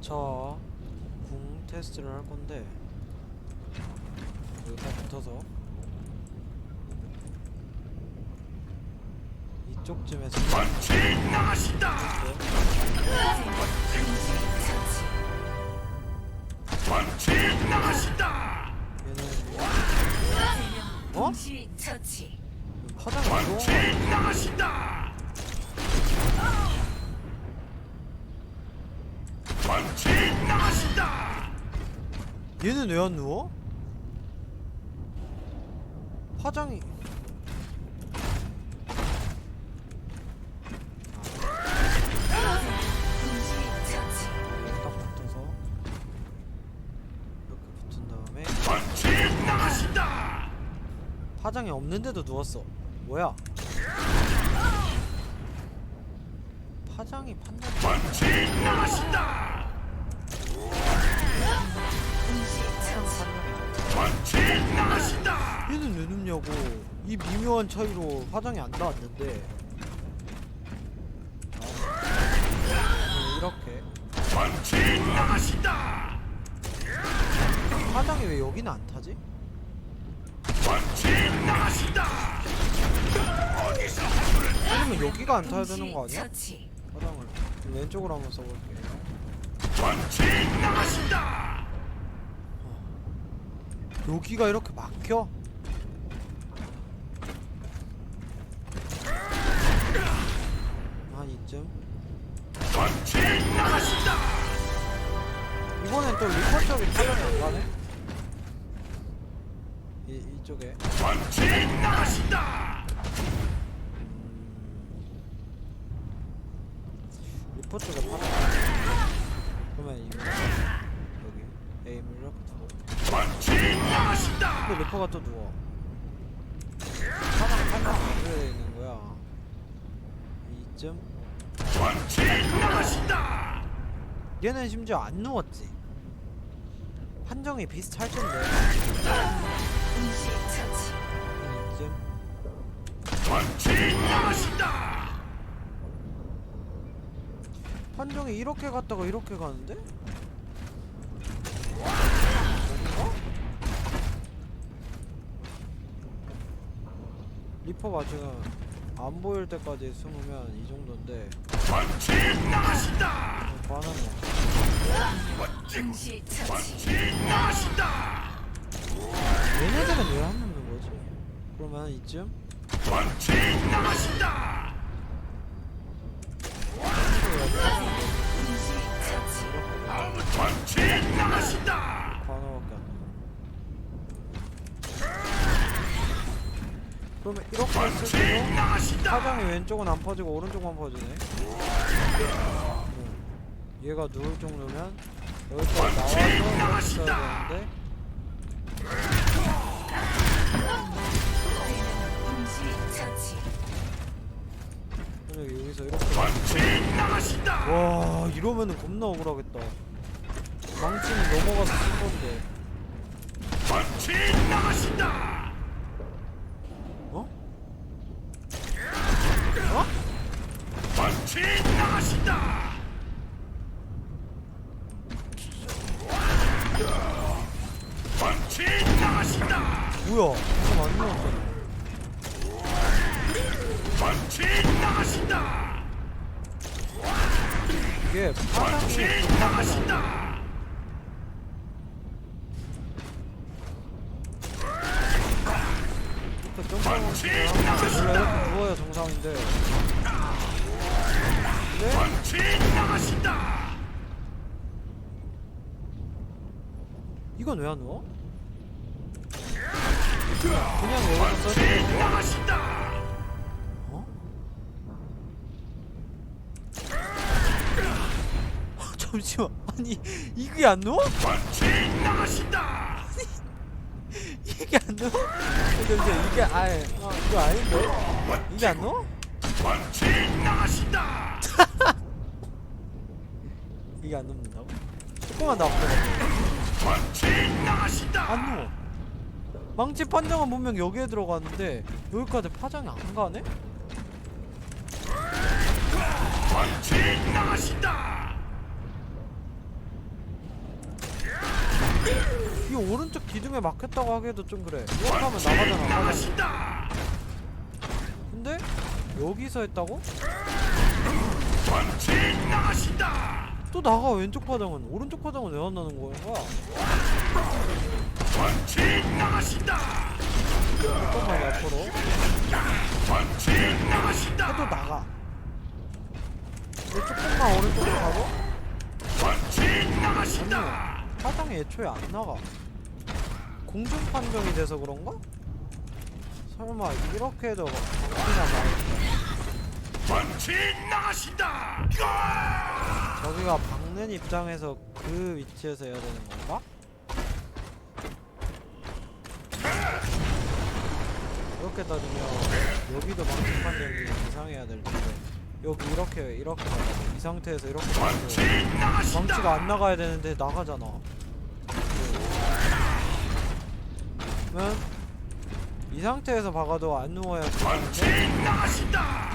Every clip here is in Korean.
자, 궁 테스트를 할 건데 여기 딱 붙어서 이쪽쯤에서 얘는 어? 동시 처치. 파장 이거 얘는 왜 안 누워? 화장이. 파장이 없는데도 누웠어. 뭐야? 파장이 판단 얘는 왜 눕냐고 이 미묘한 차이로 화장이 안 나왔는데 아, 이렇게 화장이 왜 여기는 안 타지? 아니면 여기가 안 타야 되는 거 아니야? 화장을 왼쪽으로 한번 써볼게요 어. 여기가 이렇게 막혀? 한 이쯤? 이번엔 또 리퍼 쪽이 타격이 안 가네? 이, 이쪽에 리퍼 쪽에 파라 그러면 이 여기 에임을 이렇게 두고 근데 리퍼가 또 누워. 파랑 팔랑 어디에 있는 거야. 이쯤? 얘는 심지어 안 누웠지. 판정이 비슷할 텐데. 이쯤? 판정이 이렇게 갔다가 이렇게 가는데? 뭔가? 리퍼가 지금 안 보일 때까지 숨으면 이 정도인데. 바나나 동시 처치. 얘네들은 왜안 넣는 거지? 그러면 이쯤? 바나밖에 안 나와 그러면 이렇게 했을 때도 화장이 왼쪽은 안 퍼지고 오른쪽만 퍼지네 응. 얘가 누울 정도면 여기까지 나와서 이렇게 써야 되는데. 만약에 여기서 이렇게 와 이러면은 겁나 억울하겠다 망치는 넘어가서 쓴 건데 어? 어? 뭐야? 지금 안 나왔잖아 이게 점프하고 원래 이렇게 누워야 정상인데 근데 이건 왜안 누워? 그냥 써주는 거야? 어? 잠시만 아니 이게 안 누워? 이게 안 누워? 잠시만 이게 아예 어, 이거 아닌데? 이게 안 누워? 이게 안 눕는다고? 조금만 더 앞으로. 안 누워 망치 판정은 분명 여기에 들어갔는데 여기까지 파장이 안 가네? 오른쪽 기둥에 막혔다고 하기에도 좀 그래 이렇게 하면 나가잖아. 근데 여기서 했다고? 또 나가 왼쪽 파장은 오른쪽 파장은 왜 안 나는 거야? 전체 나가신다. 잠깐만 앞으로 나가신다. 해도 나가 왜 조금만 오른쪽으로 가고? 전체 나가신다. 파장이 애초에 안 나가 공중 판정이 돼서 그런가? 설마 이렇게 해도 그냥 나 전체 나가신다. 저기가 박는 입장에서 그 위치에서 해야 되는 건가? 이렇게 따지면 여기도 망치 판정이 이상해야 될 텐데 여기 이렇게 이렇게 나가고 이 상태에서 이렇게 나가고 전체 나가신다. 망치가 안 나가야 되는데 나가잖아 그러면 이 상태에서 박아도 안 누워야 전체 나가신다.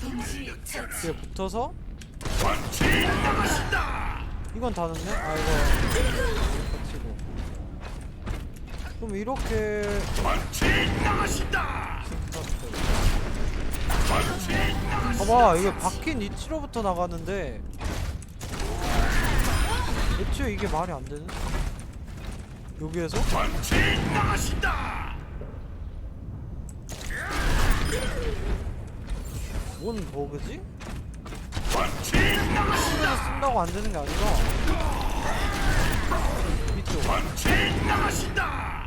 동시 처치. 이렇게 붙어서. 이건 다 넣네? 아 이거 거치고 그럼 이렇게. 봐봐 이게 박힌 이치로부터 나가는데 애초에 이게 말이 안 되는 여기에서. 뭔 버그지? 쓴다고 안 되는 게 아니라 나가신다.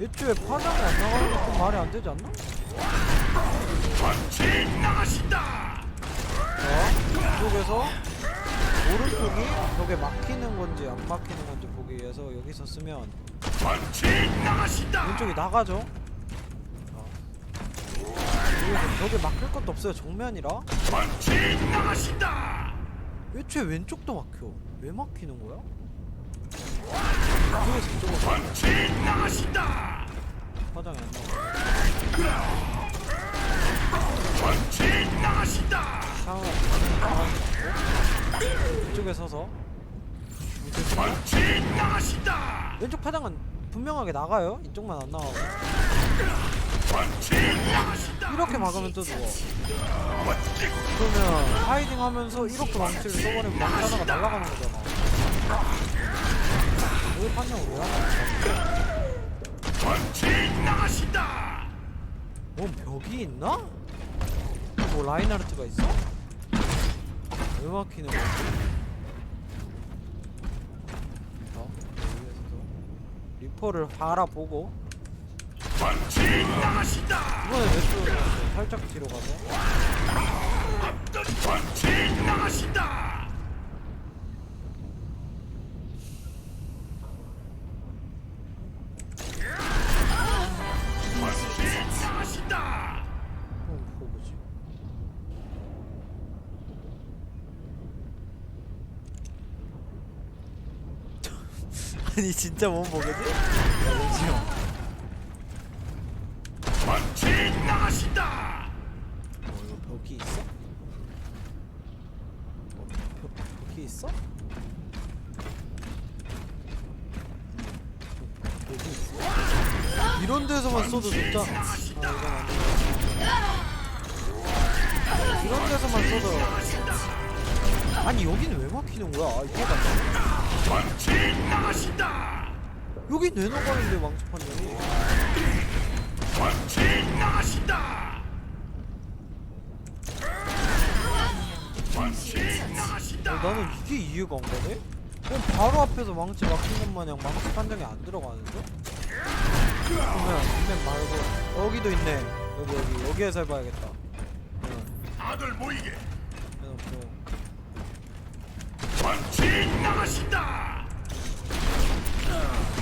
애초에 파장이 안 나가는 게좀 말이 안 되지 않나? 자 이쪽에서 오른쪽이 벽에 막히는 건지 안 막히는 건지 보기 위해서 여기서 쓰면. 왼쪽이 나가죠. 자. 여기서 벽에 막힐 것도 없어요 정면이라. 애초에 왼쪽도 막혀 왜 막히는 거야? 이쪽으로 전체 나가신다. 화장이 안 나와 전체 나가신다. 이쪽에 서서 전체 나가신다. 왼쪽 파장은 분명하게 나가요 이쪽만 안 나가고. 이렇게 막으면 또 누워 그러면 하이딩 하면서 이렇게 망치를 써버리면 망치 하나가 날아가는 거잖아 왜 판정을 왜 나가신다. 뭔 벽이 있나? 뭐 라인하르트가 있어? 왜 막히는 거지? 어? 여기에서도 리퍼를 바라보고. 이번에 갔어 살짝 뒤로 가서 진짜 뭔 보거지? 잠시만 전체 나가신다. 어 이거 벽이 있어? 어, 벽, 벽이 있어? 벽이 있어? 이런 데서만 써도 진짜 아 이건 안 돼. 이런 데서만 써도 아니 여기는 왜 막히는 거야? 아, 돼. 전체 나가신다. 여기 내놓가는데 망치 판정이 전체 나가신다. 어. 나는 이게 이해가 안 가네? 그럼 바로 앞에서 망치 막힌 것 마냥 망치 판정이 안 들어가는데? 그러면 인맥 말고 여기도 있네 여기 여기 여기에서 해봐야겠다 응 다들 모이게. 전체 나가신다.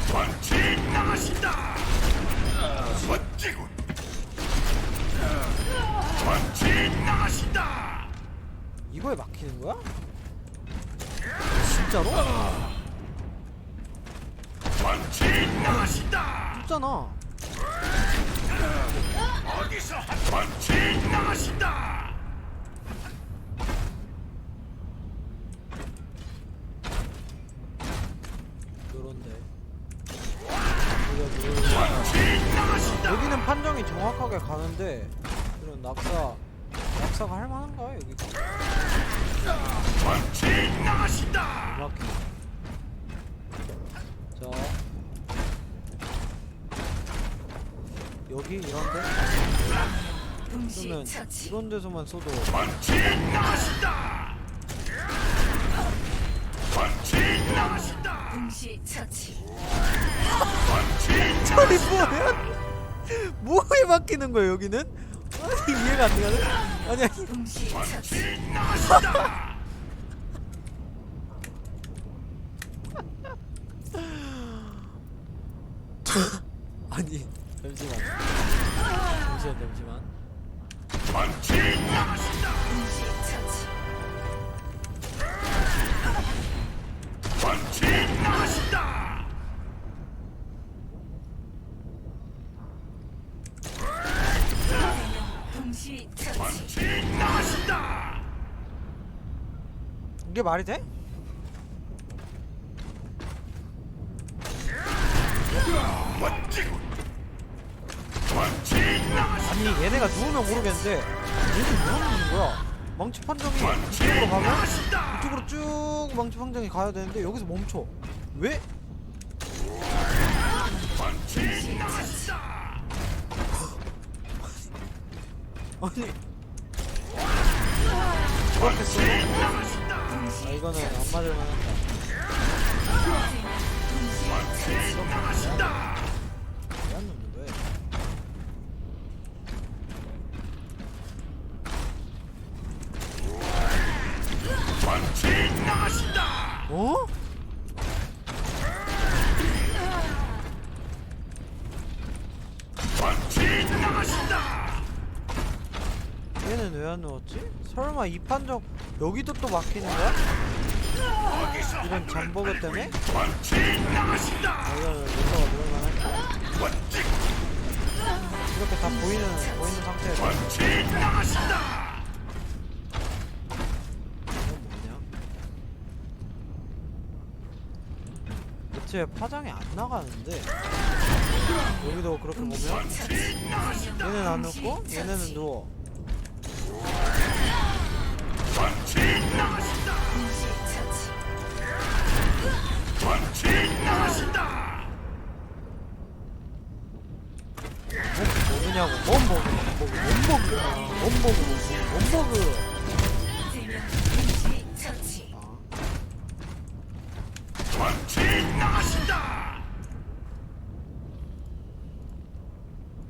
전체 나가신다. 멋지군. 전체 나가신다. 이거에 막히는 거야? 진짜로? 전체 나가신다. 진짜나 어디서 한 전체 나가신다. 있는데 이런 낙사 낙사가 할만한가 여기 전진 나가신다. 이렇게 자 여기 이런데 그러면. 이런 데서만 써도 전진 나가신다. 전진 나가신다. 동시 처치. 저리 뭐야 뭐에 맡기는 거야 여기는 아니 이해가 안 되거든 아니. 아니 이게 말이 돼? 아니 얘네가 누우면 모르겠는데 얘는 뭐하는 거야 망치 판정이 이쪽으로 가면. 이쪽으로 쭉 망치 판정이 가야 되는데 여기서 멈춰 왜? 아니 아 이거는 안 맞을 만한다. 왜안 나가신다. 어? 얘는 왜 안 넣었지? 설마 이 판정 여기도 또 막히는 거야? 이런 잠버그 때문에? 아 요소가 들어갈만할까? 멋지고. 이렇게 다 보이는 보이는 상태에서. 이건 뭐냐? 대체 파장이 안 나가는데 여기도 그렇게 보면. 얘는 안 넣고 얘네는 누워